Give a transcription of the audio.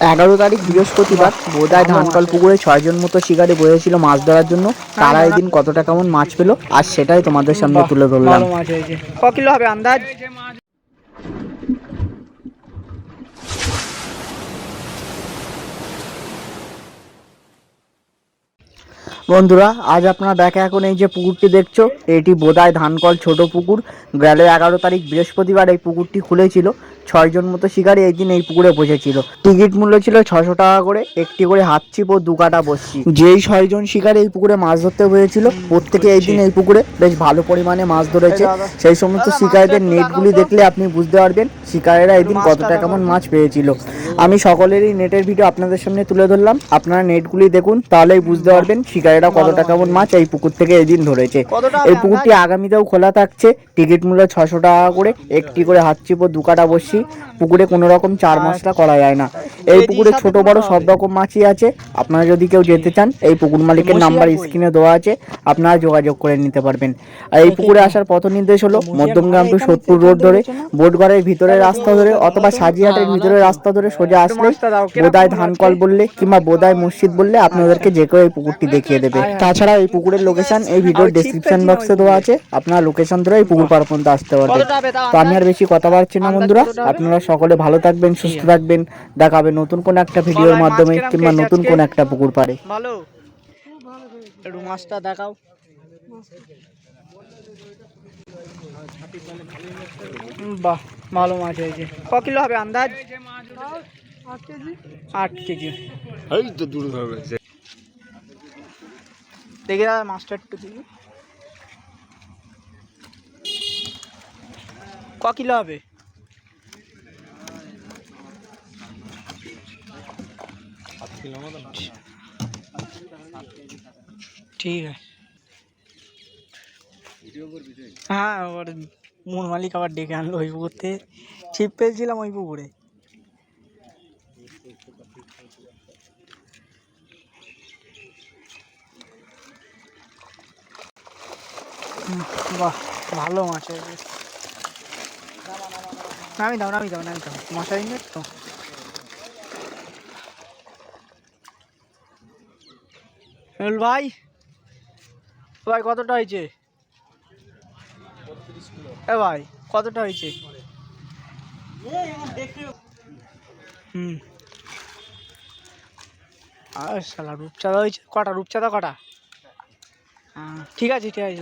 এগারো তারিখ বৃহস্পতিবার বোদায় ধানকল পুকুরে ছয়জন মতো শিকারি বসেছিল মাছ ধরার জন্য। তারা এদিন কতটা কেমন মাছ পেল আর সেটাই তোমাদের সামনে তুলে ধরলাম। ক কিলো হবে আন্দাজ? বন্ধুরা আজ আপনারা দেখা এখন এই যে পুকুরটি দেখছ এটি বোদায় ধানকল ছোট পুকুর। গেল এগারো তারিখ বৃহস্পতিবার এই পুকুরটি খুলেছিল। ছয়জন মতো শিকারী এই দিন এই পুকুরে বসেছিল। টিকিট মূল্য ছিল ছশো টাকা করে একটি করে হাত ছিপ ও দু কাটা বসছি যেই ছয়জন শিকারী এই পুকুরে মাছ ধরতে হয়েছিল প্রত্যেকে এই দিন এই পুকুরে বেশ ভালো পরিমাণে মাছ ধরেছে। সেই সমস্ত শিকারীদের নেটগুলি দেখলে আপনি বুঝতে পারবেন শিকারীরা এদিন কতটা কেমন মাছ পেয়েছিল। আমি সকলেরই নেটের ভিডিও আপনাদের সামনে তুলে ধরলাম। আপনারা নেটগুলি দেখুন তাহলেই বুঝতে পারবেন শিকারীরা কতটা কেমন মাছ এই পুকুর থেকে এদিন ধরেছে। এই পুকুরটি আগামীতেও খোলা থাকছে। টিকিট মূল্য ছশো টাকা করে একটি করে হাত চিপ ও দু কাটা বসছি পুকুরে কোনোরকম চার মাছটা করা যায় না। এই পুকুরে ছোট বড় সব রকম মাছই আছে। আপনারা যদি কেউ যেতে চান এই পুকুর মালিকের নাম্বার স্ক্রিনে দেওয়া আছে। আপনারা যোগাযোগ করে নিতে পারবেন। আর এই পুকুরে আসার পথ নির্দেশ হলো মধ্যমগ্রাম টু সোদপুর রোড ধরে বোটঘরের ভিতরের রাস্তা ধরে অথবা সাজিয়াটের ভিতরের রাস্তা ধরে সোজা আসলে বোদায় ধানকল বললে কিংবা বোদায় মসজিদ বললে আপনাদেরকে যে কেউ এই পুকুরটি দেখিয়ে দেবে। তাছাড়া এই পুকুরের লোকেশন এই ভিডিওর ডেসক্রিপশন বক্সে দেওয়া আছে। আপনারা লোকেশন ধরে এই পুকুর পার পর্যন্ত আসতে পারবেন তো আমি আর বেশি কথা বাড়ছি না বন্ধুরা। আপনারা সকলে ভালো থাকবেন সুস্থ থাকবেন। দেখাবে নতুন কোন একটা ভিডিওর মাধ্যমে কিংবা নতুন কোন একটা পুকুর পারে ভালো একটু মাছটা দেখাও। বাহ ভালো মাছ হয়েছে। ক কিলো হবে আন্দাজ? আট কেজি। এই তো দূর হবে দেখে দাদা মাছটা একটু দিবি ক কিলো হবে? ঠিক আছে। হ্যাঁ ওর মন মালিক আবার ডেকে আনলো ওই পুকুর থেকে। ছিপ পেয়েছিলাম ওই পুকুরে বাহ ভালো মাছ নামি দাও নামি দাও নামি দাও। মশারি নেট তো? হেল ভাই। ভাই, কতটা হয়েছে? এ ভাই, কতটা হয়েছে? হুম। আর সালা রূপচাঁদা হয়েছে? কটা? রূপচাঁদা কটা? ঠিক আছে ঠিক আছে।